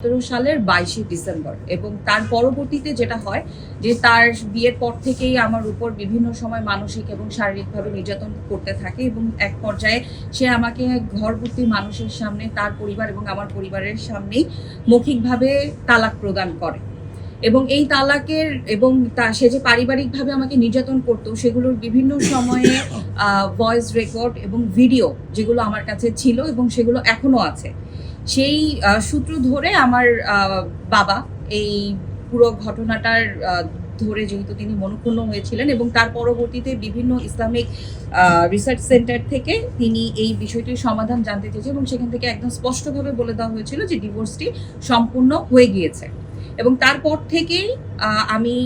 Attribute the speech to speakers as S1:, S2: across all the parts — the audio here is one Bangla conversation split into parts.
S1: সতেরো সালের বাইশে ডিসেম্বর এবং তার পরবর্তীতে যেটা হয় যে তার বিয়ের পর থেকেই আমার উপর বিভিন্ন সময় মানসিক এবং শারীরিকভাবে নির্যাতন করতে থাকে এবং এক পর্যায়ে সে আমাকে ঘরবর্তী মানুষের সামনে, তার পরিবার এবং আমার পরিবারের সামনেই মৌখিকভাবে তালাক প্রদান করে। এবং এই তালাকের এবং তা সে যে পারিবারিকভাবে আমাকে নির্যাতন করতো, সেগুলোর বিভিন্ন সময়ে ভয়েস রেকর্ড এবং ভিডিও যেগুলো আমার কাছে ছিল এবং সেগুলো এখনও আছে। সেই সূত্র ধরে আমার বাবা এই পুরো ঘটনাটার ধরে যেহেতু তিনি মনক্ষুণ্ণ হয়েছিলেন এবং তার পরবর্তীতে বিভিন্ন ইসলামিক রিসার্চ সেন্টার থেকে তিনি এই বিষয়টির সমাধান জানতে চেয়েছেন এবং সেখান থেকে একদম স্পষ্টভাবে বলে দেওয়া হয়েছিল যে ডিভোর্সটি সম্পূর্ণ হয়ে গিয়েছে। এবং তারপর থেকেই আমি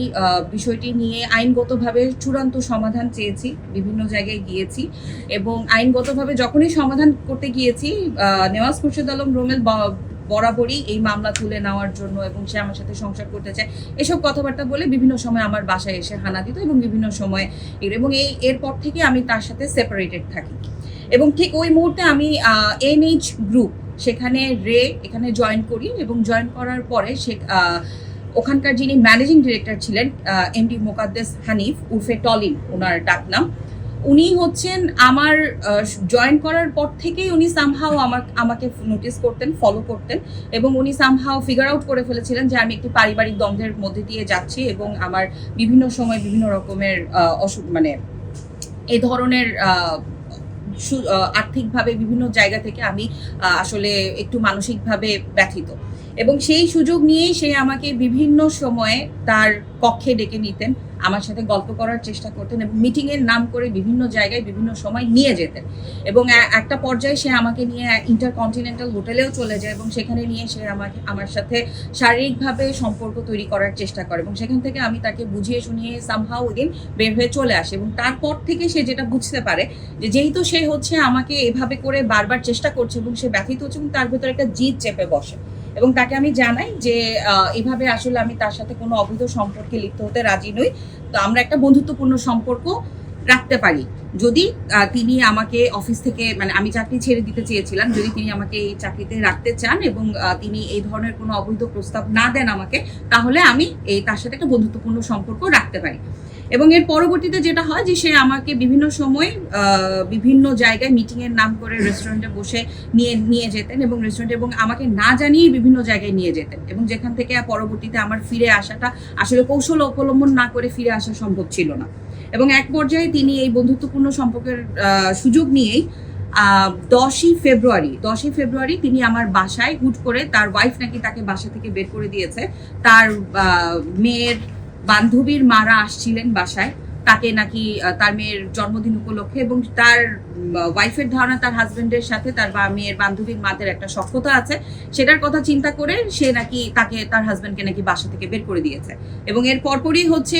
S1: বিষয়টি নিয়ে আইনগতভাবে চূড়ান্ত সমাধান চেয়েছি, বিভিন্ন জায়গায় গিয়েছি এবং আইনগতভাবে যখনই সমাধান করতে গিয়েছি নেওয়াজ খুরশেদ আলম, রোমেল বরাবরই এই মামলা তুলে নেওয়ার জন্য এবং সে আমার সাথে সংসার করতে চায়, এসব কথাবার্তা বলে বিভিন্ন সময় আমার বাসায় এসে হানা দিত এবং বিভিন্ন সময় এবং এই, এরপর থেকে আমি তার সাথে সেপারেটেড থাকি। এবং ঠিক ওই মুহূর্তে আমি এনএইচ গ্রুপ সেখানে রে, এখানে জয়েন করি এবং জয়েন করার পরে সে ওখানকার যিনি ম্যানেজিং ডিরেক্টর ছিলেন এমডি মোকাদ্দেস হানিফ উর্ফে টলিন ওনার ডাকনাম, উনি হচ্ছেন আমার জয়েন করার পর থেকেই উনি সামহাও আমার আমাকে নোটিস করতেন ফলো করতেন এবং উনি সামহাও ফিগার আউট করে ফেলেছিলেন যে আমি একটি পারিবারিক দ্বন্দ্বের মধ্যে দিয়ে যাচ্ছি এবং আমার বিভিন্ন সময় বিভিন্ন রকমের অসুখ মানে এ ধরনের আর্থিকভাবে বিভিন্ন জায়গা থেকে আমি আসলে একটু মানসিকভাবে ব্যথিত। এবং সেই সুযোগ নিয়েই সে আমাকে বিভিন্ন সময়ে তার কক্ষে ডেকে নিতেন, আমার সাথে গল্প করার চেষ্টা করতেন এবং মিটিংয়ের নাম করে বিভিন্ন জায়গায় বিভিন্ন সময় নিয়ে যেতেন। এবং একটা পর্যায়ে সে আমাকে নিয়ে ইন্টারকন্টিনেন্টাল হোটেলেও চলে যায় এবং সেখানে নিয়ে সে আমাকে, আমার সাথে শারীরিকভাবে সম্পর্ক তৈরি করার চেষ্টা করে এবং সেখান থেকে আমি তাকে বুঝিয়ে শুনিয়ে সামহাও এদিন বের হয়ে চলে আসে এবং তারপর থেকে সে যেটা বুঝতে পারে যে যেহেতু সে হচ্ছে আমাকে এভাবে করে বারবার চেষ্টা করছে এবং সে ব্যথিত হচ্ছে এবং তার ভেতরে একটা জিদ চেপে বসে। এবং তাকে আমি জানাই যে এভাবে আসলে আমি তার সাথে কোনো অবৈধ সম্পর্কে লিপ্ত হতে রাজি নই। তো আমরা একটা বন্ধুত্বপূর্ণ সম্পর্ক রাখতে পারি। যদি তিনি আমাকে অফিস থেকে মানে আমি চাকরি ছেড়ে দিতে চেয়েছিলাম, যদি তিনি আমাকে এই চাকরিতে রাখতে চান এবং তিনি এই ধরনের কোনো অবৈধ প্রস্তাব না দেন আমাকে, তাহলে আমি এই তার সাথে একটা বন্ধুত্বপূর্ণ সম্পর্ক রাখতে পারি। এবং এর পরবর্তীতে যেটা হয় যে সে আমাকে বিভিন্ন সময় বিভিন্ন জায়গায় মিটিং এর নাম করে রেস্টুরেন্টে বসে নিয়ে নিয়ে যেতেন এবং রেস্টুরেন্টে এবং আমাকে না জানিয়ে বিভিন্ন জায়গায় নিয়ে যেতেন এবং যেখান থেকে পরবর্তীতে আমার ফিরে আসাটা আসলে কৌশল অবলম্বন না করে ফিরে আসা সম্ভব ছিল না। এবং এক পর্যায়ে তিনি এই বন্ধুত্বপূর্ণ সম্পর্কের সুযোগ নিয়েই দশই ফেব্রুয়ারি দশই ফেব্রুয়ারি তিনি আমার বাসায় হুট করে তার ওয়াইফ নাকি তাকে বাসা থেকে বের করে দিয়েছে। তার মেয়ের বান্ধবীর মারা আসছিলেন বাসায়। তাকে নাকি তার মেয়ের জন্মদিন উপলক্ষে এবং তার ওয়াইফের ধারণা তার হাজবেন্ডের সাথে তার বা, মেয়ের বান্ধবীর মাদের একটা সখ্যতা আছে, সেটার কথা চিন্তা করে সে নাকি তাকে, তার হাজবেন্ডকে নাকি বাসা থেকে বের করে দিয়েছে। এবং এর পরপরই হচ্ছে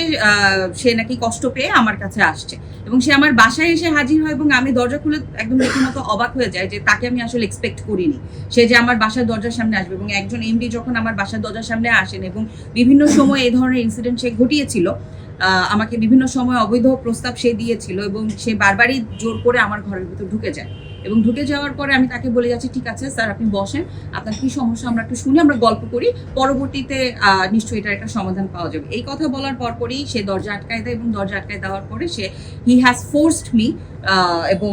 S1: সে নাকি কষ্ট পেয়ে আমার কাছে আসছে। এবং সে আমার বাসায় এসে হাজির হয় এবং আমি দরজা খুলে একদম রীতিমতো অবাক হয়ে যায় যে তাকে আমি আসলে এক্সপেক্ট করিনি। সে যে আমার বাসার দরজার সামনে আসবে এবং একজন এমডি যখন আমার বাসার দরজার সামনে আসেন এবং বিভিন্ন সময় এই ধরনের ইনসিডেন্ট সে ঘটিয়েছিল আমাকে বিভিন্ন সময় অবৈধ প্রস্তাব সে দিয়েছিল এবং সে বারবারই জোর করে আমার ঘরের ভিতর ঢুকে যায়। এবং ঢুকে যাওয়ার পরে আমি তাকে বলে যাচ্ছি, ঠিক আছে স্যার, আপনি বসেন, আপনার কি সমস্যা আমরা একটু শুনি, আমরা গল্প করি, পরবর্তীতে নিশ্চয়ই এটার একটা সমাধান পাওয়া যাবে। এই কথা বলার পর পরপরই সে দরজা আটকায় দেয় এবং দরজা আটকায় দেওয়ার পরে সে হি হ্যাজ ফোর্সড মি এবং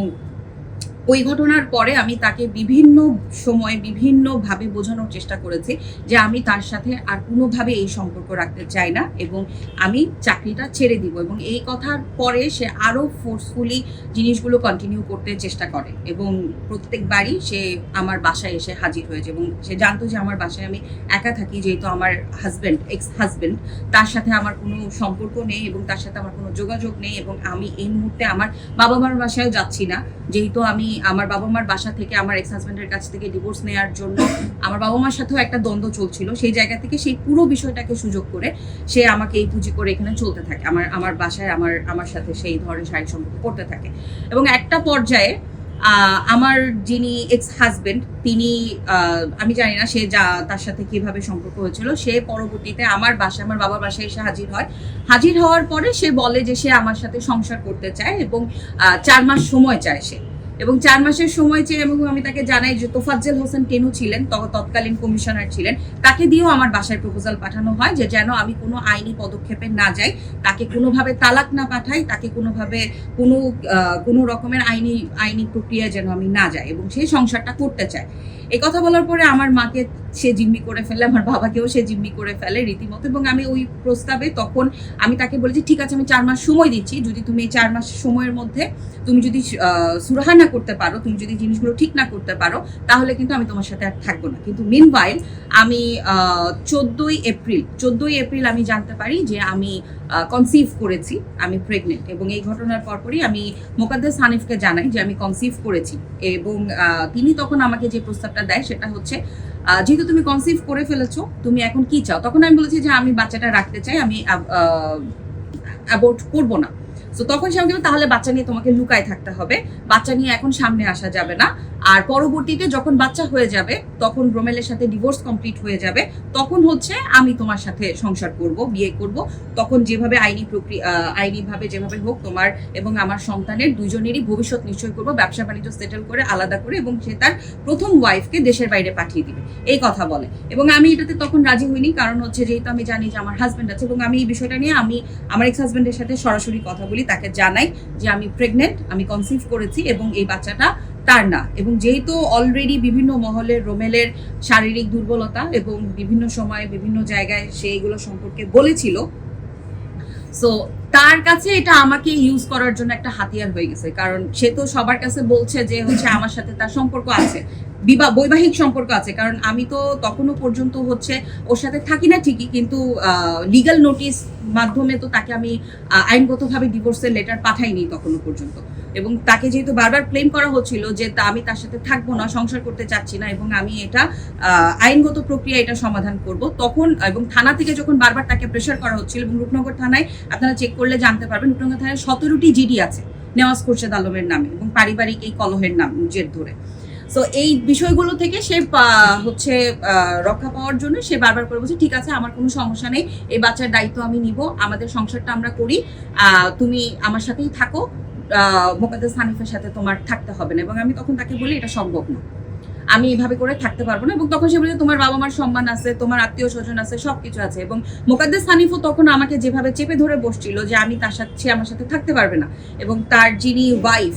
S1: ওই ঘটনার পরে আমি তাকে বিভিন্ন সময়ে বিভিন্নভাবে বোঝানোর চেষ্টা করেছি যে আমি তার সাথে আর কোনোভাবে এই সম্পর্ক রাখতে চাই না এবং আমি চাকরিটা ছেড়ে দিব এবং এই কথার পরে সে আরও ফোর্সফুলি জিনিসগুলো কন্টিনিউ করতে চেষ্টা করে এবং প্রত্যেকবারই সে আমার বাসায় এসে হাজির হয়েছে এবং সে জানতো যে আমার বাসায় আমি একা থাকি, যেহেতু আমার হাজব্যান্ড এক্স হাজব্যান্ড তার সাথে আমার কোনো সম্পর্ক নেই এবং তার সাথে আমার কোনো যোগাযোগ নেই এবং আমি এই মুহূর্তে আমার বাবা মার বাসায়ও যাচ্ছি না, যেহেতু আমি আমার বাবা মার বাসা থেকে, আমার এক্স হাজব্যান্ডের কাছ থেকে ডিভোর্স নেওয়ার জন্য আমার বাবা মার সাথেও একটা দ্বন্দ্ব চলছিল। সেই জায়গা থেকে সেই পুরো বিষয়টাকে সুযোগ করে সে আমাকে এই পুঁজি করে এখানে চলতে থাকে। আমার আমার বাসায় আমার আমার সাথে সেই ধরনের শারীরিক সম্পর্ক করতে থাকে। এবং একটা পর্যায়ে আমার যিনি এক্স হাজবেন্ড তিনি আমি জানি না সে যা, তার সাথে কীভাবে সম্পর্ক হয়েছিল, সে পরবর্তীতে আমার বাসায়, আমার বাবার বাসায় এসে হাজির হয়। হাজির হওয়ার পরে সে বলে যে সে আমার সাথে সংসার করতে চায় এবং চার মাস সময় চায় সে। এবং চার মাসের সময় চেয়ে এবং আমি তাকে জানাই যে তোফাজ্জেল হোসেন কেনু ছিলেন তৎকালীন কমিশনার ছিলেন, তাকে দিয়েও আমার বাসায় প্রপোজাল পাঠানো হয় যে যেন আমি কোনো আইনি পদক্ষেপে না যাই, তাকে কোনোভাবে তালাক না পাঠাই, তাকে কোনোভাবে কোনো কোনো রকমের আইনি আইনি প্রক্রিয়ায় যেন আমি না যাই এবং সেই সংসারটা করতে চাই এই কথা বলার পরে আমার মাকে সে জিম্মি করে ফেলে, আমার বাবাকেও সে জিম্মি করে ফেলে রীতিমতো। এবং আমি ওই প্রস্তাবে তখন আমি তাকে বলেছি, ঠিক আছে, আমি চার মাস সময় দিচ্ছি। যদি তুমি এই চার মাস সময়ের মধ্যে তুমি যদি সুরাহা না করতে পারো, তুমি যদি জিনিসগুলো ঠিক না করতে পারো, তাহলে কিন্তু আমি তোমার সাথে আর থাকব না। কিন্তু মিন আমি চোদ্দোই এপ্রিল চোদ্দোই এপ্রিল আমি জানতে পারি যে আমি কনসিভ করেছি, আমি প্রেগনেন্ট এবং এই ঘটনার পরপরই আমি মোকাদ্দেস হানিফকে জানাই যে আমি কনসিভ করেছি। এবং তিনি তখন আমাকে যে প্রস্তাবটা দেয়, সেটা হচ্ছে যেহেতু তুমি কনসিভ করে ফেলেছো, তুমি এখন কি চাও? তখন আমি বলেছি যে আমি বাচ্চাটা রাখতে চাই, আমি অ্যাবোর্ট করব না। তো তখন সে আমাকে তাহলে বাচ্চা নিয়ে তোমাকে লুকায় থাকতে হবে। বাচ্চা নিয়ে এখন সামনে আসা যাবে না। আর পরবর্তীতে যখন বাচ্চা হয়ে যাবে, তখন রোমেলের সাথে ডিভোর্স কমপ্লিট হয়ে যাবে। তখন হচ্ছে আমি তোমার সাথে সংসার করব, বিয়ে করব। তখন যেভাবে আইনি প্রক্রিয়া আইনিভাবে যেভাবে হোক তোমার এবং আমার সন্তানের দুজনেরই ভবিষ্যৎ নিশ্চয় করব। ব্যবসা বাণিজ্য সেটেল করে আলাদা করে এবং সে তার প্রথম ওয়াইফকে দেশের বাইরে পাঠিয়ে দিবে। এই কথা বলে। এবং আমি এটাতে তখন রাজি হইনি। কারণ হচ্ছে যেহেতু আমি জানি যে আমার হাজব্যান্ড আছে এবং আমি এই বিষয়টা নিয়ে আমি, আমার এক্স হাজব্যান্ডের সাথে সরাসরি কথা বলি। তাকে জানাই যে আমি প্রেগনেন্ট আমি কনসিভ করেছি এবং এই বাচ্চাটা তার না। এবং যেহেতু অলরেডি বিভিন্ন মহলের রোমেলের শারীরিক দুর্বলতা এবং বিভিন্ন সময়ে বিভিন্ন জায়গায় সে এগুলো সম্পর্কে বলেছিল সো তার কাছে এটা আমাকে ইউজ করার জন্য একটা হাতিয়ার হয়ে গেছে। কারণ সে তো সবার কাছে বলছে যে হচ্ছে আমার সাথে তার সম্পর্ক আছে। বিবাহ বৈবাহিক সম্পর্ক আছে। কারণ আমি তো তখনও পর্যন্ত হচ্ছে ওর সাথে থাকি না ঠিকই, কিন্তু লিগ্যাল নোটিশ মাধ্যমে তো তাকে আমি আইনগতভাবে ডিভোর্সের লেটার পাঠাইনি তখনও পর্যন্ত। এবং তাকে যেহেতু বারবার ক্লেম করা হচ্ছিল যে তা আমি তার সাথে থাকব না, সংসার করতে চাচ্ছি না এবং আমি এটা আইনগত প্রক্রিয়া এটা সমাধান করব, তখন, এবং থানা থেকে যখন বারবার তাকে প্রেশার করা হচ্ছিল এবং রূপনগর থানায় আপনারা চেক করলে জানতে পারবেন, রূপনগর থানায় সতেরোটি জিডি আছে, নেওয়াজ খোরশেদ আলমের নামে এবং পারিবারিক এই কলহের নাম জের ধরে। সো এই বিষয়গুলো থেকে সে হচ্ছে রক্ষা পাওয়ার জন্য সে বারবার করে বলছে, ঠিক আছে, আমার কোনো সমস্যা নেই, এই বাচ্চার দায়িত্ব আমি নিব, আমাদের সংসারটা আমরা করি তুমি আমার সাথেই থাকো মোকাদ্দেস হানিফের সাথে তোমার থাকতে হবে না। এবং আমি তখন তাকে বলি, এটা সম্ভব না। আমি এভাবে করে থাকতে পারব না। এবং তখন সে বলে, তোমার বাবা মার সম্মান আছে, তোমার আত্মীয় স্বজন আছে, সবকিছু আছে। এবং মোকাদ্দেস হানিফও তখন আমাকে যেভাবে চেপে ধরে বসছিল যে, আমি তার সাথে, সে আমার সাথে থাকতে পারবে না। এবং তার যিনি ওয়াইফ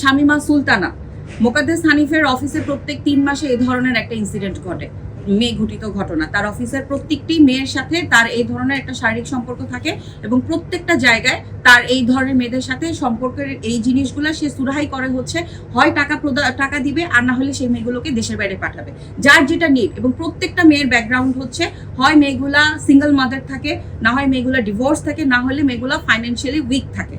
S1: শামিমা সুলতানা মোকাদ্দেস হানিফের অফিসে প্রত্যেক তিন মাসে এই ধরনের একটা ইনসিডেন্ট ঘটে মেয়ে ঘটিত ঘটনা। তার অফিসের প্রত্যেকটি মেয়ের সাথে তার এই ধরনের একটা শারীরিক সম্পর্ক থাকে এবং প্রত্যেকটা জায়গায় তার এই ধরনের মেয়েদের সাথে সম্পর্কের এই জিনিসগুলো সে সুরাহাই করে হচ্ছে, হয় টাকা টাকা দিবে আর না হলে সেই মেয়েগুলোকে দেশের বাইরে পাঠাবে। যার যেটা নিড এবং প্রত্যেকটা মেয়ের ব্যাকগ্রাউন্ড হচ্ছে, হয় মেয়েগুলা সিঙ্গেল মাদার থাকে, না হয় মেয়েগুলা ডিভোর্স থাকে, না হলে মেয়েগুলা ফাইন্যান্সিয়ালি উইক থাকে।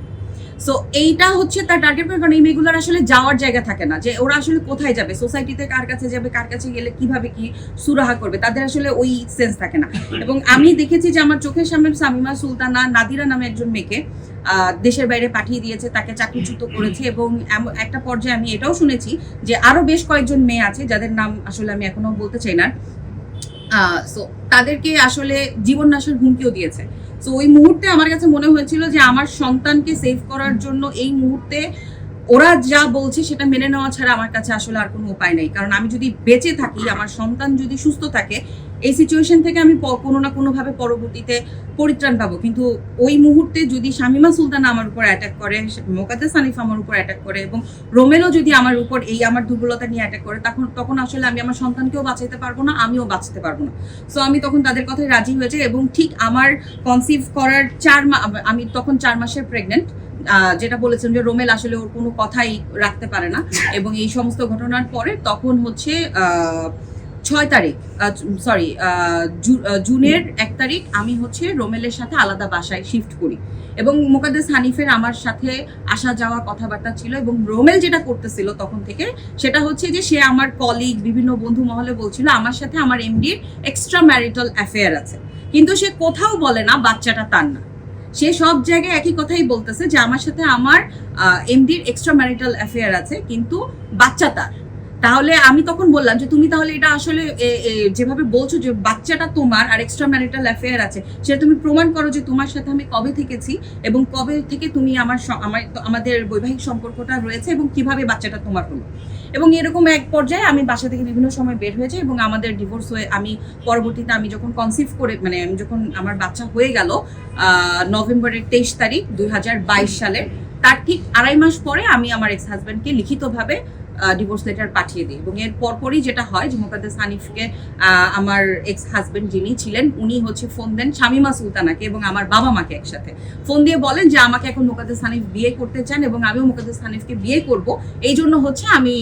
S1: সো এইটা হচ্ছে তার টার্গেট কারণ এই মেয়েগুলোর আসলে যাওয়ার জায়গা থাকে না যে ওরা আসলে কোথায় যাবে সোসাইটিতে কার কাছে যাবে, কার কাছে গেলে কীভাবে কি সুরাহা করবে, তাদের আসলে ওই সেন্স থাকে না। এবং আমি দেখেছি যে আমার চোখের সামনে সামিমা সুলতানা নাদিরা নামে একজন মেয়েকে দেশের বাইরে পাঠিয়ে দিয়েছে, তাকে চাকরিচ্যুত করেছে এবং একটা পর্যায়ে আমি এটাও শুনেছি যে আরও বেশ কয়েকজন মেয়ে আছে, যাদের নাম আসলে আমি এখনও বলতে চাই না। সো তাদেরকে আসলে জীবন নাশের হুমকিও দিয়েছে। সো ওই মুহূর্তে আমার কাছে মনে হয়েছিল যে আমার সন্তানকে সেভ করার জন্য এই মুহূর্তে ওরা যা বলছে সেটা মেনে নেওয়া ছাড়া আমার কাছে আসলে আর কোনো উপায় নেই। কারণ আমি যদি বেঁচে থাকি, আমার সন্তান যদি সুস্থ থাকে এই সিচুয়েশন থেকে আমি কোনো না কোনোভাবে পরবর্তীতে পরিত্রাণ পাবো। কিন্তু ওই মুহূর্তে যদি শামিমা সুলতান আমার উপর অ্যাটাক করে, মোকাদ্দেস সানিফ আমার উপর অ্যাটাক করে এবং রোমেলও যদি আমার উপর এই আমার দুর্বলতা নিয়ে অ্যাটাক করে, তখন তখন আসলে আমি আমার সন্তানকেও বাঁচাইতে পারব না, আমিও বাঁচতে পারব না। সো আমি তখন তাদের কথায় রাজি হয়েছে এবং ঠিক আমার কনসিভ করার চার মা আমি তখন চার মাসের প্রেগনেন্ট যেটা বলেছেন যে রোমেল আসলে ওর কোনো কথাই রাখতে পারে না। এবং এই সমস্ত ঘটনার পরে তখন হচ্ছে ছয় তারিখ সরি জুনের এক তারিখ আমি হচ্ছে রোমেলের সাথে আলাদা বাসায় শিফট করি। এবং মোকাদ্দেস হানিফের আমার সাথে আসা যাওয়া কথাবার্তা ছিল এবং রোমেল যেটা করতেছিল তখন থেকে, সেটা হচ্ছে যে সে আমার কলিগ বিভিন্ন বন্ধু মহলে বলছিল আমার সাথে আমার এমডির এক্সট্রা ম্যারিটাল অ্যাফেয়ার আছে। কিন্তু সে কোথাও বলে না, বাচ্চাটা তার না। সে সব জায়গায় একই কথাই বলতেছে যে আমার সাথে আমার এমডির এক্সট্রা ম্যারিটাল অ্যাফেয়ার আছে, কিন্তু বাচ্চা তার। তাহলে আমি তখন বললাম যে, তুমি তাহলে এটা আসলে যেভাবে বলছো যে, বাচ্চাটা তোমার আর এক্সট্রা ম্যারিটাল অ্যাফেয়ার আছে, সেটা তুমি প্রমাণ করো যে, তোমার সাথে আমি কবে থেকেছি এবং কবে থেকে তুমি আমার আমাদের বৈবাহিক সম্পর্কটা রয়েছে এবং কীভাবে বাচ্চাটা তোমার হলো? এবং এরকম এক পর্যায়ে আমি বাসা থেকে বিভিন্ন সময় বের হয়ে যাই এবং আমাদের ডিভোর্স হয়ে আমি পরবর্তীতে আমি যখন কনসিভ করে মানে আমি যখন আমার বাচ্চা হয়ে গেল নভেম্বরের তেইশ তারিখ দুই হাজার বাইশ সালের, তার ঠিক আড়াই মাস পরে আমি আমার এক্স হাজব্যান্ডকে লিখিতভাবে ডিভোর্স লেটার পাঠিয়ে দিই। এবং এর পরপরই যেটা হয় যে মোকাদ্দেস হানিফকে আমার এক্স হাজবেন্ড যিনি ছিলেন, উনি হচ্ছে ফোন দেন শামিমা সুলতানাকে এবং আমার বাবা মাকে একসাথে। ফোন দিয়ে বলেন যে, আমাকে এখন মোকাদ্দেস হানিফ বিয়ে করতে চান এবং আমিও মোকাদ্দেস হানিফকে বিয়ে করব। এই জন্য হচ্ছে আমি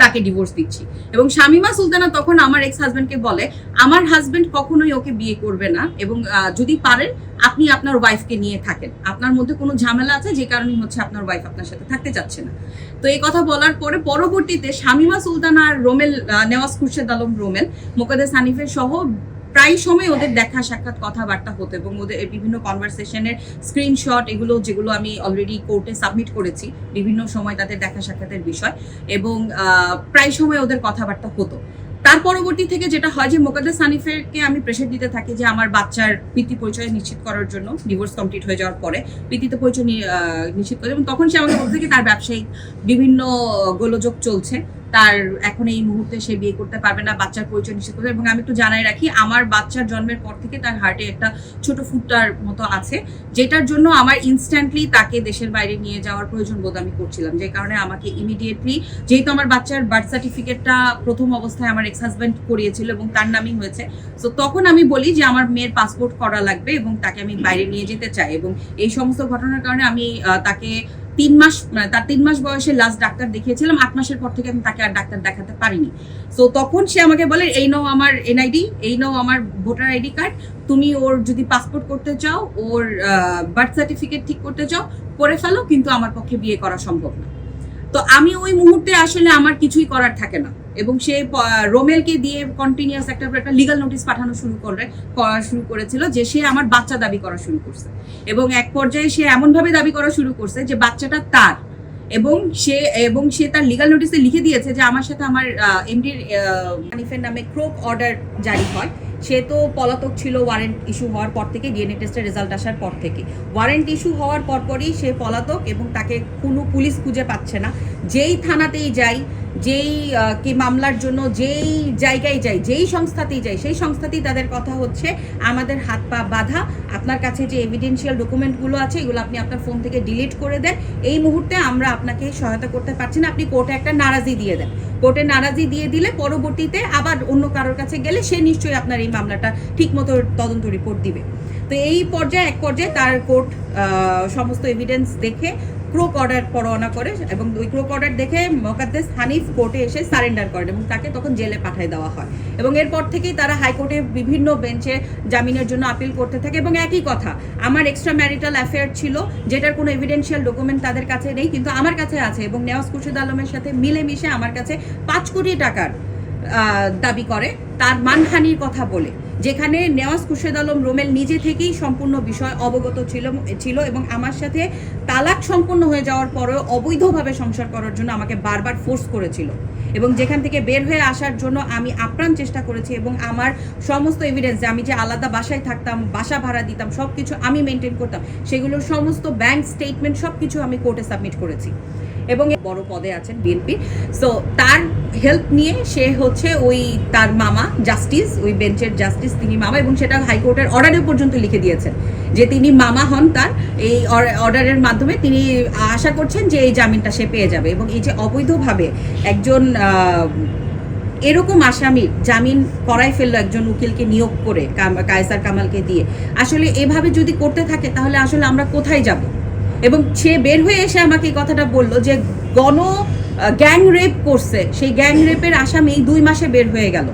S1: তাকে ডিভোর্স দিচ্ছি। এবং শামিমা সুলতানা তখন আমার এক্স হাজব্যান্ডকে বলে, আমার হাজবেন্ড কখনোই ওকে বিয়ে করবে না এবং যদি পারেন, আপনি আপনার ওয়াইফকে নিয়ে থাকেন। আপনার মধ্যে কোনো ঝামেলা আছে যে কারণে হচ্ছে আপনার ওয়াইফ আপনার সাথে থাকতে চাচ্ছে না। তো এই কথা বলার পরে পরবর্তীতে শামিমা সুলতানা আর রোমেল নেওয়াজ খুরশেদ আলম রোমেল মোকাদে সানিফের সহ প্রায় সময় ওদের দেখা সাক্ষাৎ কথাবার্তা হতো এবং ওদের বিভিন্ন কনভারসেশনের স্ক্রিনশট এগুলো যেগুলো আমি অলরেডি কোর্টে সাবমিট করেছি, বিভিন্ন সময় তাদের দেখা সাক্ষাতের বিষয় এবং প্রায় সময় ওদের কথাবার্তা হতো। তার পরবর্তী থেকে যেটা হয় যে মোকাদ্দেস হানিফেরকে আমি প্রেশার দিতে থাকি যে আমার বাচ্চার পিতৃ পরিচয় নিশ্চিত করার জন্য ডিভোর্স কমপ্লিট হয়ে যাওয়ার পরে পিতৃত্ব পরিচয় নিশ্চিত করে, এবং তখন সে আমাকে বলতে তার ব্যবসায়িক বিভিন্ন গোলযোগ চলছে। তার এখন এই মুহূর্তে সে বিয়ে করতে পারবে না, বাচ্চার পরিচয় নিশ্চিত করবে এবং আমি একটু জানাই রাখি, আমার বাচ্চার জন্মের পর থেকে তার হার্টে একটা ছোট ফুটটার মতো আছে, যেটার জন্য আমার ইনস্ট্যান্টলি তাকে দেশের বাইরে নিয়ে যাওয়ার প্রয়োজন বোধ আমি করছিলাম। যে কারণে আমাকে ইমিডিয়েটলি যেহেতু আমার বাচ্চার বার্থ সার্টিফিকেটটা প্রথম অবস্থায় আমার এক্স হাজব্যান্ড করিয়েছিল এবং তার নামই হয়েছে সো তখন আমি বলি যে আমার মেয়ের পাসপোর্ট করা লাগবে এবং তাকে আমি বাইরে নিয়ে যেতে চাই এবং এই সমস্ত ঘটনার কারণে আমি তাকে তিন মাস মানে তার তিন মাস বয়সে লাস্ট ডাক্তার দেখিয়েছিলাম, আট মাসের পর থেকে আমি তাকে আর ডাক্তার দেখাতে পারিনি। তো তখন সে আমাকে বলে, এই নাও আমার এনআইডি এই নাও আমার ভোটার আইডি কার্ড তুমি ওর যদি পাসপোর্ট করতে চাও, ওর বার্থ সার্টিফিকেট ঠিক করতে চাও করে ফেলো, কিন্তু আমার পক্ষে বিয়ে করা সম্ভব না। তো আমি ওই মুহূর্তে আসলে আমার কিছুই করার থাকে না। এবং সে রোমেলকে দিয়ে কন্টিনিউয়াস একটা একটা লিগাল নোটিস পাঠানো শুরু করে, করা শুরু করেছিল যে সে আমার বাচ্চা দাবি করা শুরু করছে। এবং এক পর্যায়ে সে এমনভাবে দাবি করা শুরু করছে যে বাচ্চাটা তার। এবং সে এবং সে তার লিগাল নোটিসে লিখে দিয়েছে যে আমার সাথে আমার এমডির হানিফের নামে ক্রোক অর্ডার জারি হয়। সে তো পলাতক ছিল ওয়ারেন্ট ইস্যু হওয়ার পর থেকে ডিএনএ টেস্টের রেজাল্ট আসার পর থেকে। ওয়ারেন্ট ইস্যু হওয়ার পরপরই সে পলাতক এবং তাকে কোনো পুলিশ খুঁজে পাচ্ছে না। যেই থানাতেই যাই, যেই কি মামলার জন্য, যেই জায়গায় যাই, যেই সংস্থাতেই যাই, সেই সংস্থাতেই তাদের কথা হচ্ছে, আমাদের হাত পা বাঁধা। আপনার কাছে যে এভিডেন্সিয়াল ডকুমেন্টগুলো আছে, এগুলো আপনি আপনার ফোন থেকে ডিলিট করে দেন। এই মুহূর্তে আমরা আপনাকে সহায়তা করতে পারছি না। আপনি কোর্টে একটা নারাজি দিয়ে দেন। কোর্টে নারাজি দিয়ে দিলে পরবর্তীতে আবার অন্য কারোর কাছে গেলে সে নিশ্চয়ই আপনার এই মামলাটা ঠিকমতো তদন্ত রিপোর্ট দিবে। তো এই পর্যায়ে, এক পর্যায়ে তার কোর্ট সমস্ত এভিডেন্স দেখে ক্রোক অর্ডার পরোয়ানা করে এবং ওই ক্রোক অর্ডার দেখে মোকাদ্দেস হানিফ কোর্টে এসে সারেন্ডার করেন এবং তাকে তখন জেলে পাঠিয়ে দেওয়া হয়। এবং এরপর থেকেই তারা হাইকোর্টে বিভিন্ন বেঞ্চে জামিনের জন্য আপিল করতে থাকে এবং একই কথা, আমার এক্সট্রা ম্যারিটাল অ্যাফেয়ার ছিল, যেটার কোনো এভিডেন্সিয়াল ডকুমেন্ট তাদের কাছে নেই, কিন্তু আমার কাছে আছে এবং নেওয়াজ খুরশিদ আলমের সাথে মিলেমিশে আমার কাছে পাঁচ কোটি টাকার দাবি করে, তার মানহানির কথা বলে, যেখানে নেওয়াজ খুরশেদ আলম রোমেল নিজে থেকেই সম্পূর্ণ বিষয় অবগত ছিল ছিল এবং আমার সাথে তালাক সম্পূর্ণ হয়ে যাওয়ার পরেও অবৈধভাবে সংসার করার জন্য আমাকে বারবার ফোর্স করেছিল এবং যেখান থেকে বের হয়ে আসার জন্য আমি আপ্রাণ চেষ্টা করেছি এবং আমার সমস্ত এভিডেন্স আমি যে আলাদা বাসায় থাকতাম, বাসা ভাড়া দিতাম সব কিছু আমি মেনটেন করতাম, সেগুলোর সমস্ত ব্যাংক স্টেটমেন্ট সব কিছু আমি কোর্টে সাবমিট করেছি। এবং বড় পদে আছেন বিএনপি। সো তার হেল্প নিয়ে সে হচ্ছে ওই তার মামা জাস্টিস ওই বেঞ্চের জাস্টিস তিনি মামা এবং সেটা হাইকোর্টের অর্ডারে পর্যন্ত লিখে দিয়েছেন যে তিনি মামা হন তার। এই অর্ডারের মাধ্যমে তিনি আশা করছেন যে এই জামিনটা সে পেয়ে যাবে এবং এই যে অবৈধভাবে একজন এরকম আসামির জামিন করাই ফেলল একজন উকিলকে নিয়োগ করে কায়সার কামালকে দিয়ে। আসলে এভাবে যদি করতে থাকে তাহলে আসলে আমরা কোথায় যাব? এবং সে বের হয়ে এসে আমাকে এই কথাটা বলল যে গণ গ্যাং রেপ করছে। সেই গ্যাং রেপের আসামি এই দুই মাসে বের হয়ে গেল।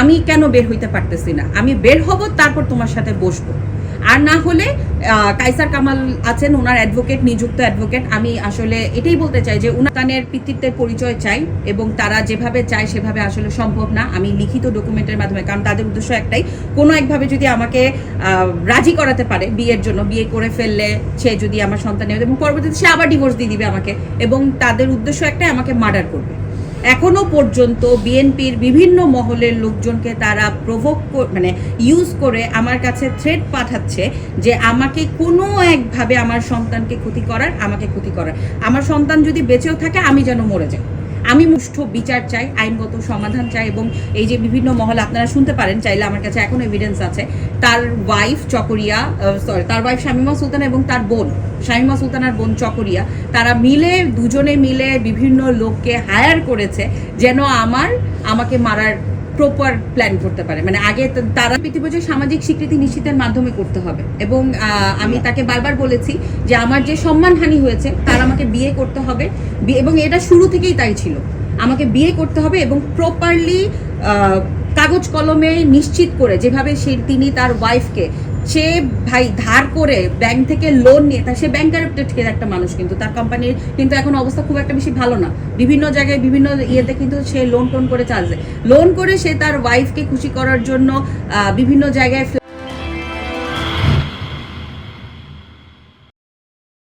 S1: আমি কেন বের হইতে পারতেছি না? আমি বের হব, তারপর তোমার সাথে বসবো। আর না হলে কাইসার কামাল আছেন ওনার অ্যাডভোকেট নিযুক্ত অ্যাডভোকেট আমি আসলে এটাই বলতে চাই যে উনাতানের পিতৃত্বের পরিচয় চাই এবং তারা যেভাবে চায় সেভাবে আসলে সম্ভব না। আমি লিখিত ডকুমেন্টের মাধ্যমে, কারণ তাদের উদ্দেশ্য একটাই, কোনো একভাবে যদি আমাকে রাজি করাতে পারে বিয়ের জন্য, বিয়ে করে ফেললে সে যদি আমার সন্তান এবং পরবর্তীতে সে আবার ডিভোর্স দিয়ে দিবে আমাকে এবং তাদের উদ্দেশ্য একটাই, আমাকে মার্ডার করবে।
S2: এখনও পর্যন্ত বিএনপির বিভিন্ন মহলের লোকজনকে তারা প্রভোগ মানে ইউজ করে আমার কাছে থ্রেড পাঠাচ্ছে যে আমাকে কোনো একভাবে আমার সন্তানকে ক্ষতি করার, আমাকে ক্ষতি করার। আমার সন্তান যদি বেঁচেও থাকে, আমি যেন মরে যাই। আমি মুষ্ঠ বিচার চাই, আইনগত সমাধান চাই এবং এই যে বিভিন্ন মহল, আপনারা শুনতে পারেন চাইলে, আমার কাছে এখন এভিডেন্স আছে। তার ওয়াইফ চকরিয়া সরি তার ওয়াইফ শামিমা সুলতান এবং তার বোন, শামিমা সুলতানার বোন চকরিয়া, তারা মিলে, দুজনে মিলে বিভিন্ন লোককে হায়ার করেছে যেন আমার, আমাকে মারার প্রপার প্ল্যান করতে পারে। মানে আগে তারা পৃথিবী সামাজিক স্বীকৃতি নিশ্চিতের মাধ্যমে করতে হবে। এবং আমি তাকে বারবার বলেছি যে আমার যে সম্মানহানি হয়েছে, তার আমাকে বিয়ে করতে হবে। এবং এটা শুরু থেকেই তাই ছিল। আমাকে বিয়ে করতে হবে এবং প্রপারলি কাগজ কলমে নিশ্চিত করে, যেভাবে সে, তিনি তার ওয়াইফকে সে ভাই ধার করে ব্যাংক থেকে লোন নিয়ে, তা সে ব্যাংক কারেপ্টেড একটা মানুষ কিন্তু, তার কোম্পানির কিন্তু এখন অবস্থা খুব একটা বেশি ভালো না। বিভিন্ন জায়গায় বিভিন্ন ইয়েতে কিন্তু সে লোন টোন করে চালছে লোন করে সে তার ওয়াইফকে খুশি করার জন্য বিভিন্ন জায়গায়